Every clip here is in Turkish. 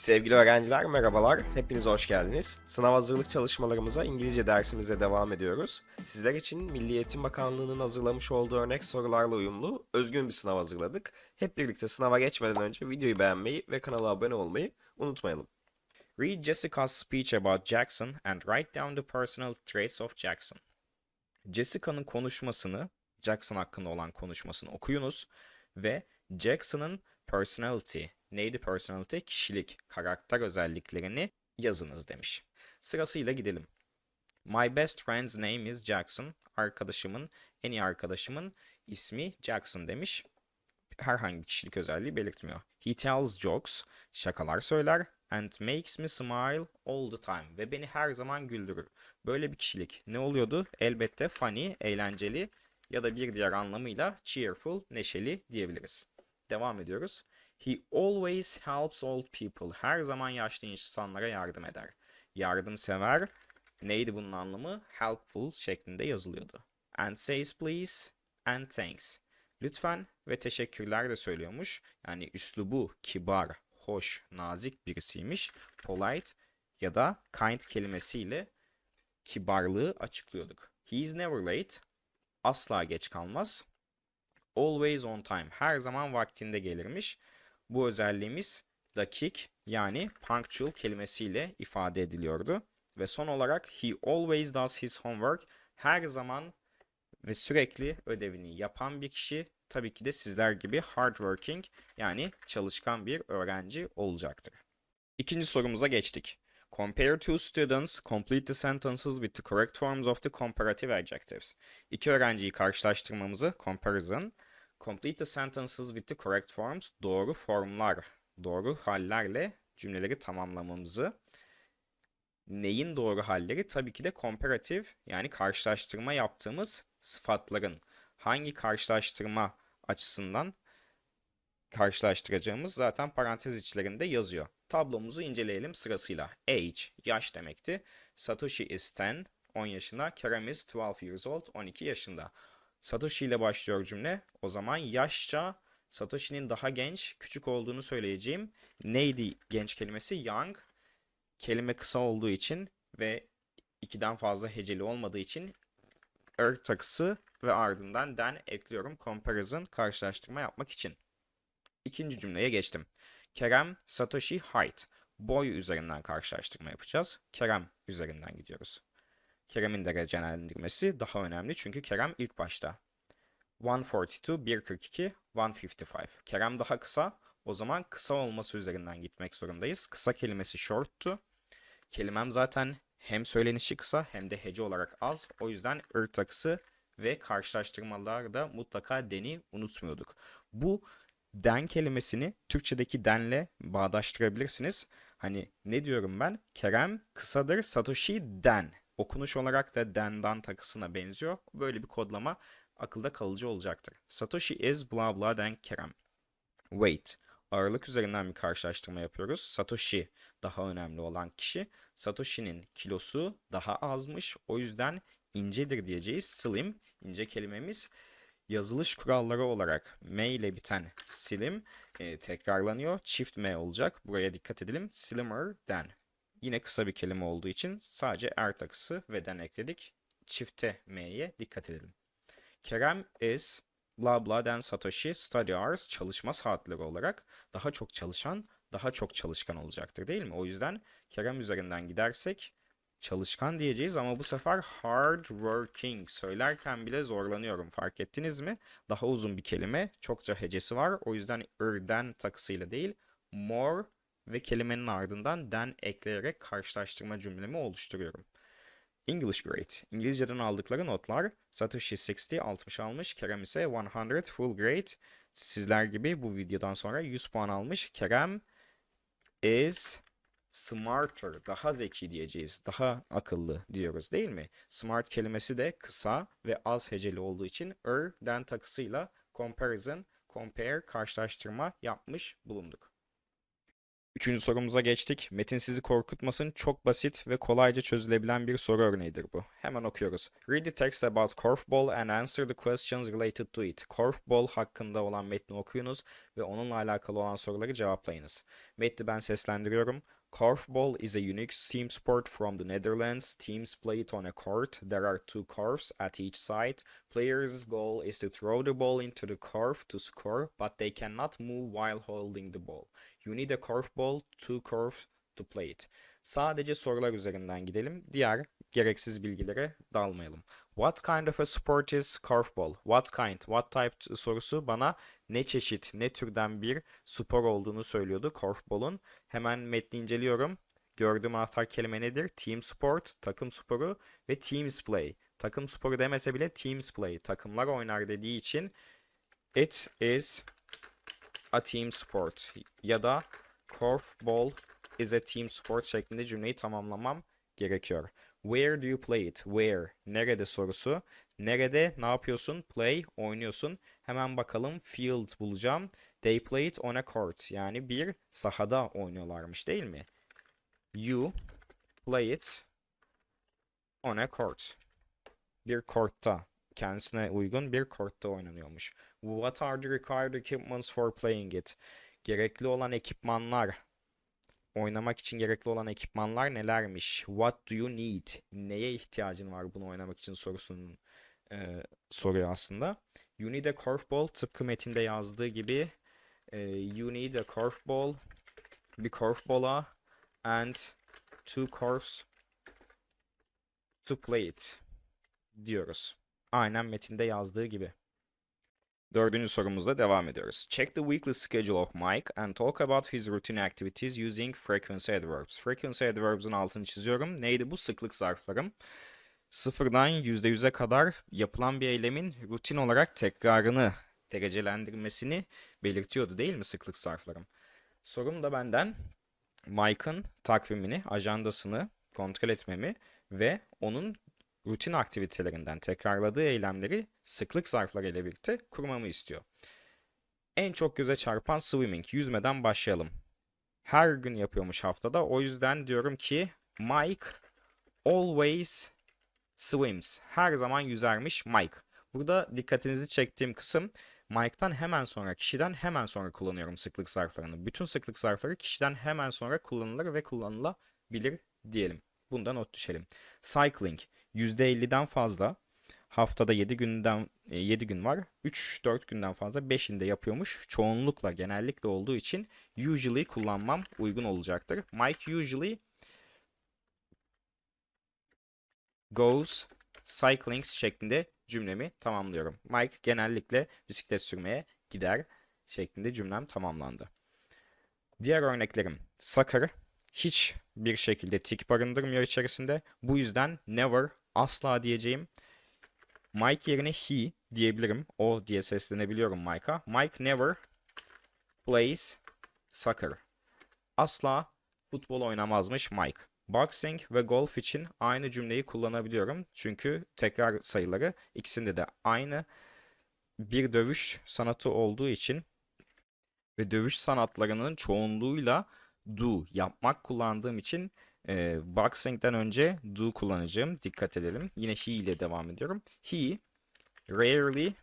Sevgili öğrenciler merhabalar, hepiniz hoş geldiniz. Sınav hazırlık çalışmalarımıza İngilizce dersimize devam ediyoruz. Sizler için Milli Eğitim Bakanlığı'nın hazırlamış olduğu örnek sorularla uyumlu, özgün bir sınav hazırladık. Hep birlikte sınava geçmeden önce videoyu beğenmeyi ve kanala abone olmayı unutmayalım. Read Jessica's speech about Jackson and write down the personal traits of Jackson. Jessica'nın konuşmasını, Jackson hakkında olan konuşmasını okuyunuz ve Jackson'ın personality, neydi personality? Kişilik, karakter özelliklerini yazınız demiş. Sırasıyla gidelim. My best friend's name is Jackson. Arkadaşımın, en iyi arkadaşımın ismi Jackson demiş. Herhangi bir kişilik özelliği belirtmiyor. He tells jokes, şakalar söyler and makes me smile all the time ve beni her zaman güldürür. Böyle bir kişilik ne oluyordu? Elbette funny, eğlenceli ya da bir diğer anlamıyla cheerful, neşeli diyebiliriz. Devam ediyoruz. He always helps old people. Her zaman yaşlı insanlara yardım eder. Yardımsever neydi bunun anlamı? Helpful şeklinde yazılıyordu. And says please and thanks. Lütfen ve teşekkürler de söylüyormuş. Yani üslubu kibar, hoş, nazik birisiymiş. Polite ya da kind kelimesiyle kibarlığı açıklıyorduk. He is never late. Asla geç kalmaz. Always on time. Her zaman vaktinde gelirmiş. Bu özelliğimiz dakik yani punctual kelimesiyle ifade ediliyordu. Ve son olarak he always does his homework. Her zaman ve sürekli ödevini yapan bir kişi tabii ki de sizler gibi hardworking yani çalışkan bir öğrenci olacaktır. İkinci sorumuza geçtik. Compare two students, complete the sentences with the correct forms of the comparative adjectives. İki öğrenciyi karşılaştırmamızı, comparison, complete the sentences with the correct forms, doğru formlar, doğru hallerle cümleleri tamamlamamızı, neyin doğru halleri? Tabii ki de comparative yani karşılaştırma yaptığımız sıfatların hangi karşılaştırma açısından karşılaştıracağımız zaten parantez içlerinde yazıyor. Tablomuzu inceleyelim sırasıyla. Age, yaş demekti. Satoshi is 10, 10 yaşında. Kerem is 12 years old, 12 yaşında. Satoshi ile başlıyor cümle. O zaman yaşça Satoshi'nin daha genç, küçük olduğunu söyleyeceğim. Neydi genç kelimesi? Young. Kelime kısa olduğu için ve ikiden fazla heceli olmadığı için er takısı ve ardından den ekliyorum comparison karşılaştırma yapmak için. İkinci cümleye geçtim. Kerem, Satoshi, height. Boy üzerinden karşılaştırma yapacağız. Kerem üzerinden gidiyoruz. Kerem'in derecelendirmesi daha önemli çünkü Kerem ilk başta. 142, 142, 155. Kerem daha kısa. O zaman kısa olması üzerinden gitmek zorundayız. Kısa kelimesi short'tu. Kelimem zaten hem söylenişi kısa hem de hece olarak az. O yüzden ır takısı ve karşılaştırmalarda mutlaka deni unutmuyorduk. Bu den kelimesini Türkçedeki denle bağdaştırabilirsiniz. Hani ne diyorum ben? Kerem kısadır Satoshi den. Okunuş olarak da dendan takısına benziyor. Böyle bir kodlama akılda kalıcı olacaktır. Satoshi is blah blah den Kerem. Weight. Ağırlık üzerinden bir karşılaştırma yapıyoruz. Satoshi daha önemli olan kişi. Satoshi'nin kilosu daha azmış. O yüzden incedir diyeceğiz. Slim, ince kelimemiz yazılış kuralları olarak M ile biten slim e, tekrarlanıyor. Çift M olacak. Buraya dikkat edelim. Slimmer than. Yine kısa bir kelime olduğu için sadece er takısı ve den ekledik. Çifte M'ye dikkat edelim. Kerem is blah blah than Satoshi study hours çalışma saatleri olarak daha çok çalışan, daha çok çalışkan olacaktır değil mi? O yüzden Kerem üzerinden gidersek çalışkan diyeceğiz ama bu sefer hard working söylerken bile zorlanıyorum fark ettiniz mi? Daha uzun bir kelime, çokça hecesi var. O yüzden irden takısıyla değil, more ve kelimenin ardından den ekleyerek karşılaştırma cümlemi oluşturuyorum. English grade. İngilizceden aldıkları notlar Satoshi 60 60 almış, Kerem ise 100 full grade. Sizler gibi bu videodan sonra 100 puan almış. Kerem is smarter, daha zeki diyeceğiz. Daha akıllı diyoruz değil mi? Smart kelimesi de kısa ve az heceli olduğu için er den takısıyla comparison, compare, karşılaştırma yapmış bulunduk. Üçüncü sorumuza geçtik. Metin sizi korkutmasın. Çok basit ve kolayca çözülebilen bir soru örneğidir bu. Hemen okuyoruz. Read the text about korfball and answer the questions related to it. Korfball hakkında olan metni okuyunuz ve onunla alakalı olan soruları cevaplayınız. Metni ben seslendiriyorum. Korfball is a unique team sport from the Netherlands. Teams play it on a court. There are two corfs at each side. Player's goal is to throw the ball into the corf to score, but they cannot move while holding the ball. You need a korfball, two corfs to play it. Sadece sorular üzerinden gidelim. Diğer gereksiz bilgilere dalmayalım. What kind of a sport is korfball? What kind, what type sorusu bana ne çeşit, ne türden bir spor olduğunu söylüyordu korfball'un. Hemen metni inceliyorum. Gördüğüm anahtar kelime nedir? Team sport, takım sporu ve teams play. Takım sporu demese bile teams play, takımlar oynar dediği için it is a team sport ya da korfball is a team sport şeklinde cümleyi tamamlamam gerekiyor. Where do you play it? Where? Nerede sorusu. Nerede ne yapıyorsun? Play, oynuyorsun. Hemen bakalım field bulacağım. They play it on a court. Yani bir sahada oynuyorlarmış değil mi? You play it on a court. Bir courtta. Kendisine uygun bir courtta oynanıyormuş. What are the required equipments for playing it? Gerekli olan ekipmanlar. Oynamak için gerekli olan ekipmanlar nelermiş? What do you need? Neye ihtiyacın var bunu oynamak için sorusunun e, soruyor aslında. You need a curveball tıpkı metinde yazdığı gibi e, you need a curveball bir curveball'a and two curves to play it diyoruz. Aynen metinde yazdığı gibi. Dördüncü sorumuzla devam ediyoruz. Check the weekly schedule of Mike and talk about his routine activities using frequency adverbs. Frequency adverbs'ın altını çiziyorum. Neydi bu? Sıklık zarflarım. Sıfırdan yüzde yüze kadar yapılan bir eylemin rutin olarak tekrarını derecelendirmesini belirtiyordu değil mi sıklık zarflarım? Sorum da benden Mike'ın takvimini, ajandasını kontrol etmemi ve onun rutin aktivitelerinden tekrarladığı eylemleri sıklık zarfları ile birlikte kurmamı istiyor. En çok göze çarpan swimming, yüzmeden başlayalım. Her gün yapıyormuş haftada. O yüzden diyorum ki Mike always swims. Her zaman yüzermiş Mike. Burada dikkatinizi çektiğim kısım Mike'tan hemen sonra, kişiden hemen sonra kullanıyorum sıklık zarflarını. Bütün sıklık zarfları kişiden hemen sonra kullanılır ve kullanılabilir diyelim. Bundan not düşelim. Cycling %50'den fazla. Haftada 7 günden 7 gün var. 3-4 günden fazla 5'inde yapıyormuş. Çoğunlukla genellikle olduğu için usually kullanmam uygun olacaktır. Mike usually goes cycling şeklinde cümlemi tamamlıyorum. Mike genellikle bisiklet sürmeye gider şeklinde cümlem tamamlandı. Diğer örneklerim soccer hiç bir şekilde tik barındırmıyor içerisinde. Bu yüzden never asla diyeceğim. Mike yerine he diyebilirim. O diye seslenebiliyorum Mike'a. Mike never plays soccer. Asla futbol oynamazmış Mike. Boxing ve golf için aynı cümleyi kullanabiliyorum. Çünkü tekrar sayıları ikisinde de aynı bir dövüş sanatı olduğu için ve dövüş sanatlarının çoğunluğuyla do yapmak kullandığım için e, boxing'den önce do kullanacağım. Dikkat edelim. Yine he ile devam ediyorum. He rarely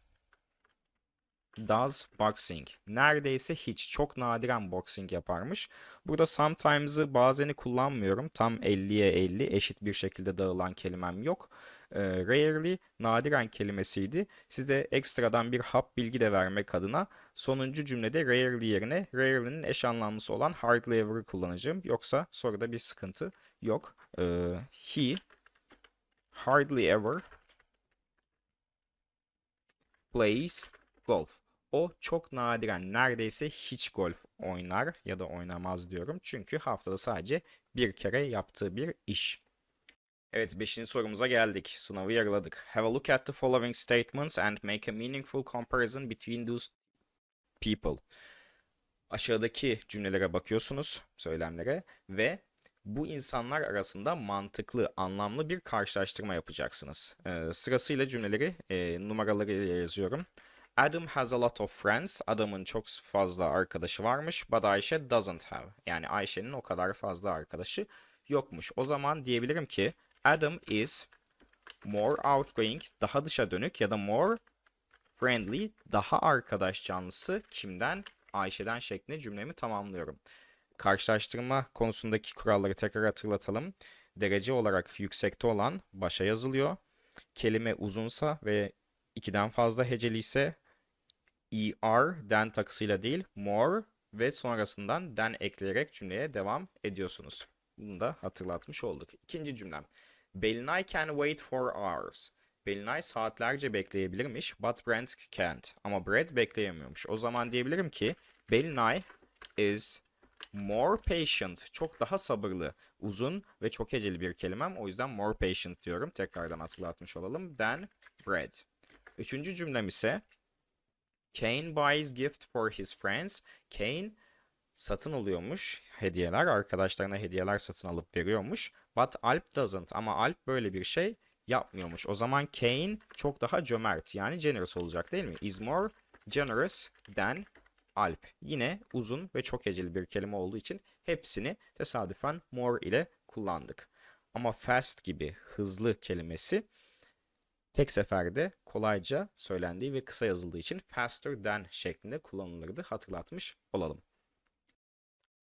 does boxing. Neredeyse hiç. Çok nadiren boxing yaparmış. Burada sometimes'ı bazeni kullanmıyorum. Tam 50'ye 50 eşit bir şekilde dağılan kelimem yok. E, rarely nadiren kelimesiydi. Size ekstradan bir hap bilgi de vermek adına sonuncu cümlede rarely yerine rarely'nin eş anlamlısı olan hardly ever'ı kullanacağım. Yoksa soruda bir sıkıntı yok. E, he hardly ever plays golf. O çok nadiren neredeyse hiç golf oynar ya da oynamaz diyorum. Çünkü haftada sadece bir kere yaptığı bir iş. Evet, beşinci sorumuza geldik. Sınavı yarıladık. Have a look at the following statements and make a meaningful comparison between those people. Aşağıdaki cümlelere bakıyorsunuz, söylemlere ve bu insanlar arasında mantıklı, anlamlı bir karşılaştırma yapacaksınız. Ee, sırasıyla cümleleri e, numaralarıyla yazıyorum. Adam has a lot of friends. Adamın çok fazla arkadaşı varmış. But Ayşe doesn't have. Yani Ayşe'nin o kadar fazla arkadaşı yokmuş. O zaman diyebilirim ki Adam is more outgoing, daha dışa dönük ya da more friendly, daha arkadaş canlısı kimden? Ayşe'den şeklinde cümlemi tamamlıyorum. Karşılaştırma konusundaki kuralları tekrar hatırlatalım. Derece olarak yüksekte olan başa yazılıyor. Kelime uzunsa ve ikiden fazla heceli ise er, den takısıyla değil, more ve sonrasından den ekleyerek cümleye devam ediyorsunuz. Bunu da hatırlatmış olduk. İkinci cümlem. Belinay can wait for hours. Belinay saatlerce bekleyebilirmiş, but Brent can't. Ama Brad bekleyemiyormuş. O zaman diyebilirim ki Belinay is more patient. Çok daha sabırlı, uzun ve çok heceli bir kelimem. O yüzden more patient diyorum. Tekrardan hatırlatmış olalım. Than Brad. Üçüncü cümlem ise Kane buys gift for his friends. Kane satın alıyormuş hediyeler. Arkadaşlarına hediyeler satın alıp veriyormuş. But Alp doesn't. Ama Alp böyle bir şey yapmıyormuş. O zaman Kane çok daha cömert yani generous olacak değil mi? Is more generous than Alp. Yine uzun ve çok heceli bir kelime olduğu için hepsini tesadüfen more ile kullandık. Ama fast gibi hızlı kelimesi tek seferde kolayca söylendiği ve kısa yazıldığı için faster than şeklinde kullanılırdı. Hatırlatmış olalım.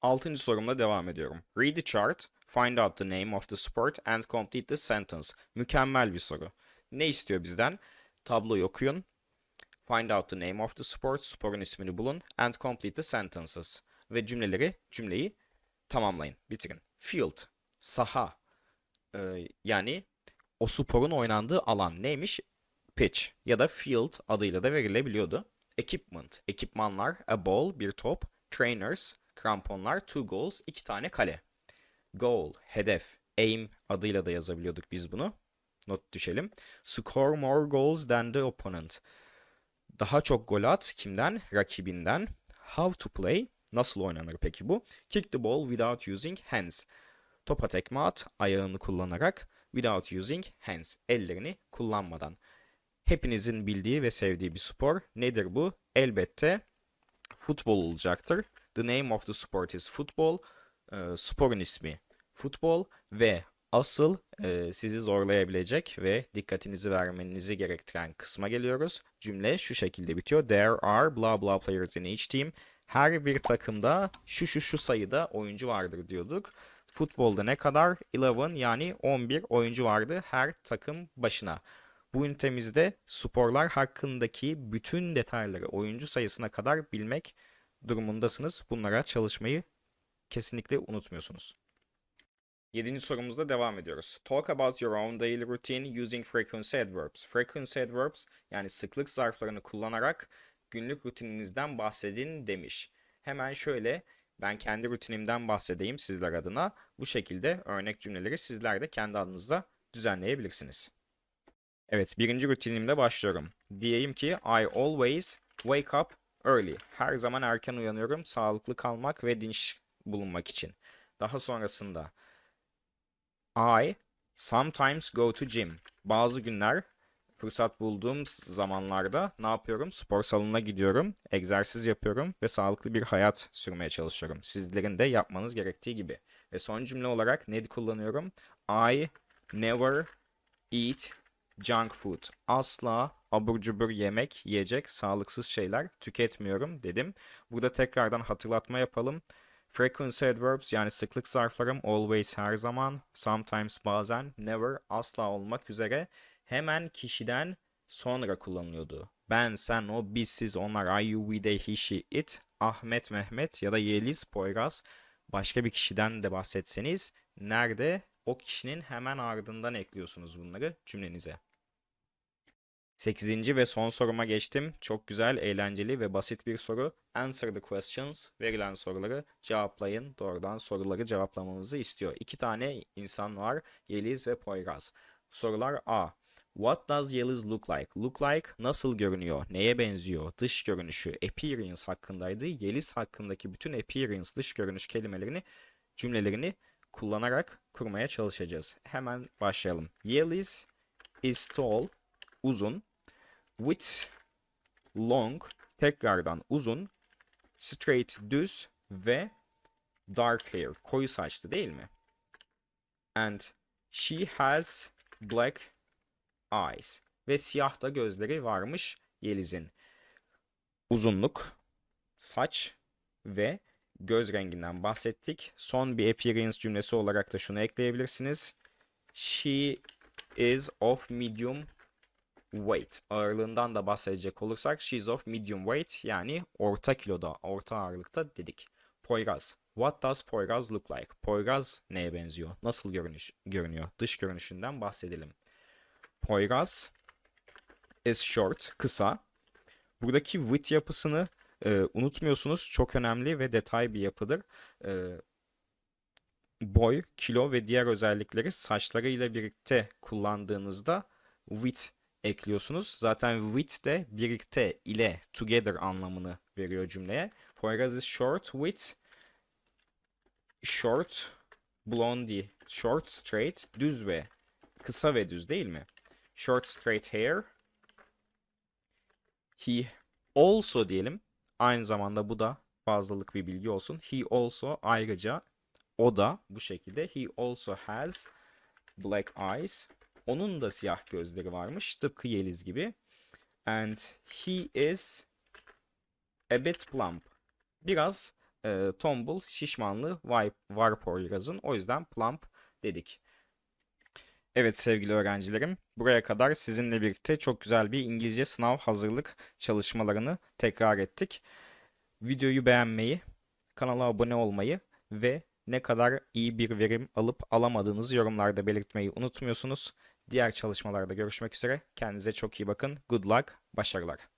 Altıncı sorumla devam ediyorum. Read the chart, find out the name of the sport and complete the sentence. Mükemmel bir soru. Ne istiyor bizden? Tabloyu okuyun, find out the name of the sport, sporun ismini bulun and complete the sentences. Ve cümleleri, cümleyi tamamlayın, bitirin. Field, saha. Ee, yani o sporun oynandığı alan neymiş? Pitch ya da field adıyla da verilebiliyordu. Equipment, ekipmanlar, a ball, bir top, trainers, kramponlar, two goals, iki tane kale. Goal, hedef, aim adıyla da yazabiliyorduk biz bunu. Not düşelim. Score more goals than the opponent. Daha çok gol at kimden? Rakibinden. How to play, nasıl oynanır peki bu? Kick the ball without using hands. Topa tekme at, ayağını kullanarak. Without using hands, ellerini kullanmadan. Hepinizin bildiği ve sevdiği bir spor. Nedir bu? Elbette futbol olacaktır. The name of the sport is football. Ee, sporun ismi futbol ve asıl e, sizi zorlayabilecek ve dikkatinizi vermenizi gerektiren kısma geliyoruz. Cümle şu şekilde bitiyor. There are blah blah players in each team. Her bir takımda şu şu şu sayıda oyuncu vardır diyorduk. Futbolda ne kadar? 11 yani 11 oyuncu vardı her takım başına. Bu ünitemizde sporlar hakkındaki bütün detayları oyuncu sayısına kadar bilmek durumundasınız. Bunlara çalışmayı kesinlikle unutmuyorsunuz. Yedinci sorumuzda devam ediyoruz. Talk about your own daily routine using frequency adverbs. Frequency adverbs yani sıklık zarflarını kullanarak günlük rutininizden bahsedin demiş. Hemen şöyle ben kendi rutinimden bahsedeyim sizler adına. Bu şekilde örnek cümleleri sizler de kendi adınızda düzenleyebilirsiniz. Evet, birinci rutinimle başlıyorum. Diyeyim ki I always wake up early. Her zaman erken uyanıyorum sağlıklı kalmak ve dinç bulunmak için. Daha sonrasında I sometimes go to gym. Bazı günler fırsat bulduğum zamanlarda ne yapıyorum? Spor salonuna gidiyorum, egzersiz yapıyorum ve sağlıklı bir hayat sürmeye çalışıyorum. Sizlerin de yapmanız gerektiği gibi. Ve son cümle olarak ne kullanıyorum? I never eat junk food. Asla abur cubur yemek, yiyecek, sağlıksız şeyler tüketmiyorum dedim. Burada tekrardan hatırlatma yapalım. Frequency adverbs yani sıklık zarflarım always her zaman, sometimes bazen, never asla olmak üzere hemen kişiden sonra kullanılıyordu. Ben, sen, o, biz, siz, onlar, I, you, we, they, he, she, it, Ahmet, Mehmet ya da Yeliz, Poyraz başka bir kişiden de bahsetseniz nerede o kişinin hemen ardından ekliyorsunuz bunları cümlenize. Sekizinci ve son soruma geçtim. Çok güzel, eğlenceli ve basit bir soru. Answer the questions. Verilen soruları cevaplayın. Doğrudan soruları cevaplamamızı istiyor. İki tane insan var. Yeliz ve Poyraz. Sorular A. What does Yeliz look like? Look like nasıl görünüyor? Neye benziyor? Dış görünüşü, appearance hakkındaydı. Yeliz hakkındaki bütün appearance, dış görünüş kelimelerini, cümlelerini kullanarak kurmaya çalışacağız. Hemen başlayalım. Yeliz is tall, uzun. With long, tekrardan uzun, straight, düz ve dark hair, koyu saçlı değil mi? And she has black eyes. Ve siyah da gözleri varmış Yeliz'in. Uzunluk, saç ve göz renginden bahsettik. Son bir appearance cümlesi olarak da şunu ekleyebilirsiniz. She is of medium weight. Ağırlığından da bahsedecek olursak she is of medium weight yani orta kiloda, orta ağırlıkta dedik. Poyraz. What does Poyraz look like? Poyraz neye benziyor? Nasıl görünüş, görünüyor? Dış görünüşünden bahsedelim. Poyraz is short, kısa. Buradaki width yapısını e, unutmuyorsunuz. Çok önemli ve detay bir yapıdır. E, boy, kilo ve diğer özellikleri saçlarıyla birlikte kullandığınızda width ekliyorsunuz. Zaten with de birlikte ile together anlamını veriyor cümleye. Poyraz is short with short blondie, short straight, düz ve kısa ve düz değil mi? Short straight hair. He also diyelim. Aynı zamanda bu da fazlalık bir bilgi olsun. He also ayrıca o da bu şekilde. He also has black eyes. Onun da siyah gözleri varmış. Tıpkı Yeliz gibi. And he is a bit plump. Biraz e, tombul, şişmanlı var, Poyraz'ın. O yüzden plump dedik. Evet sevgili öğrencilerim, buraya kadar sizinle birlikte çok güzel bir İngilizce sınav hazırlık çalışmalarını tekrar ettik. Videoyu beğenmeyi, kanala abone olmayı ve ne kadar iyi bir verim alıp alamadığınızı yorumlarda belirtmeyi unutmuyorsunuz. Diğer çalışmalarda görüşmek üzere. Kendinize çok iyi bakın. Good luck, başarılar.